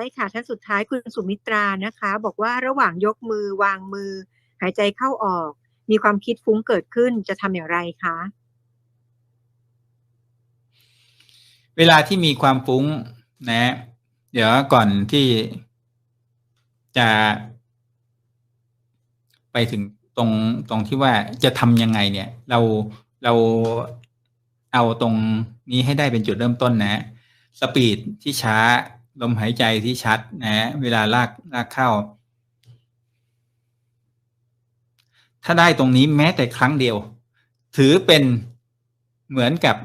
ช่ค่ะท่านสุดท้ายคุณสุมิตรานะคะ บอกว่าระหว่างยกมือวางมือ หายใจเข้าออก มีความคิดฟุ้งเกิดขึ้นจะทำอย่างไรคะ เวลาที่มีความฟุ้งนะ เดี๋ยวก่อนที่จะไปถึงตรงตรงที่ว่าจะทำยังไงเนี่ย เราเราเอาตรงนี้ให้ได้เป็นจุดเริ่มต้นนะ สปีดที่ช้า ลมหายใจที่ชัดนะ เวลาลากลากเข้า ถ้าได้ตรงนี้แม้แต่ครั้งเดียว ถือเป็นเหมือนกับ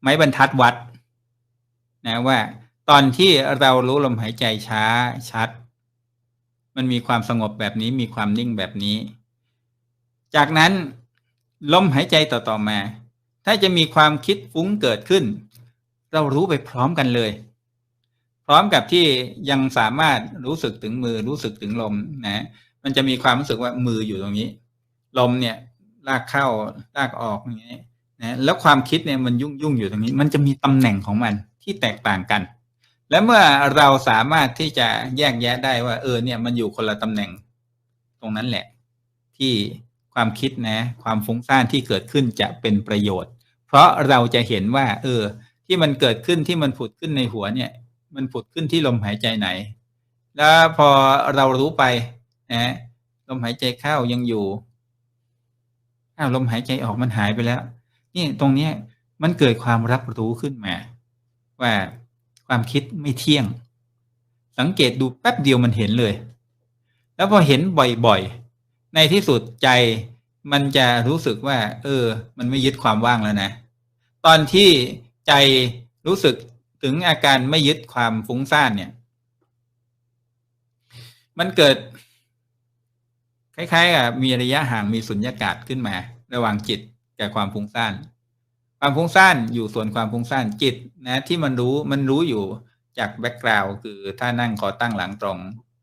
ไม้บรรทัดวัดนะว่าตอนที่เรารู้ลมหายใจช้าชัด มันมีความสงบแบบนี้มีความนิ่งแบบนี้ จากนั้นลมหายใจต่อ ๆ มา ถ้าจะมีความคิดฟุ้งเกิดขึ้น เรารู้ไปพร้อมกันเลย พร้อมกับที่ยังสามารถรู้สึกถึงมือรู้สึกถึงลมนะมันจะมีความรู้สึกว่ามืออยู่ตรงนี้ ลมเนี่ยลากเข้าลากออกอย่างนี้นะแล้วความคิดเนี่ยมันยุ่งยุ่งอยู่ตรงนี้ มันจะมีตำแหน่งของมันที่แตกต่างกัน และเมื่อเราสามารถที่จะแยกแยะได้ว่า เออเนี่ยมันอยู่คนละตำแหน่งตรงนั้นแหละ ที่ความคิดนะความฟุ้งซ่านที่เกิดขึ้นจะเป็นประโยชน์ เพราะเราจะเห็นว่า เออ ที่มันเกิดขึ้นที่มันผุดขึ้นในหัวเนี่ย มันผุดขึ้นที่ลมหายใจไหน แล้วพอเรารู้ไปนะลมหายใจเข้ายังอยู่อ้าวลมหายใจออกมันหายไปแล้ว นี่ตรงเนี้ยมันเกิดความรับรู้ขึ้นมา ว่าความคิดไม่เที่ยง สังเกตดูแป๊บเดียวมันเห็นเลย แล้วพอเห็นบ่อยๆ ในที่สุดใจมันจะรู้สึกว่า เออ มันไม่ยึดความว่างแล้วนะ ตอนที่ใจรู้สึก ถึงอาการไม่ยึดความฟุ้งซ่านเนี่ย มันเกิด คล้ายๆกับมีระยะห่างมีสุญญากาศขึ้นมา ระหว่างจิตกับความฟุ้งซ่าน ความฟุ้งซ่านอยู่ส่วนความฟุ้งซ่านจิตนะ ที่มันรู้มันรู้อยู่จากแบ็กกราวด์คือถ้านั่งคอตั้งหลังตรง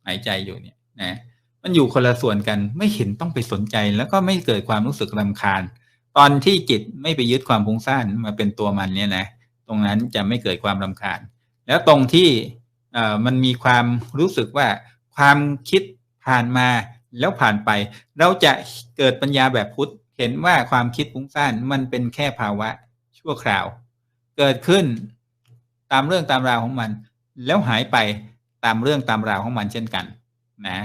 หายใจอยู่เนี่ยนะมันอยู่คนละส่วนกันไม่เห็นต้องไปสนใจ แล้วก็ไม่เกิดความรู้สึกรำคาญ ตอนที่จิตไม่ไปยึดความฟุ้งซ่านมาเป็นตัวมันเนี่ยนะ ตรงนั้นจะไม่เกิดความรำคาญ แล้วตรงที่มันมีความรู้สึกว่าความคิดผ่านมาแล้วผ่านไป เราจะเกิดปัญญาแบบพุทธเห็นว่าความคิดฟุ้งซ่านมันเป็นแค่ภาวะชั่วคราว เกิดขึ้นตามเรื่องตามราวของมัน แล้วหายไปตามเรื่องตามราวของมันเช่นกัน นะ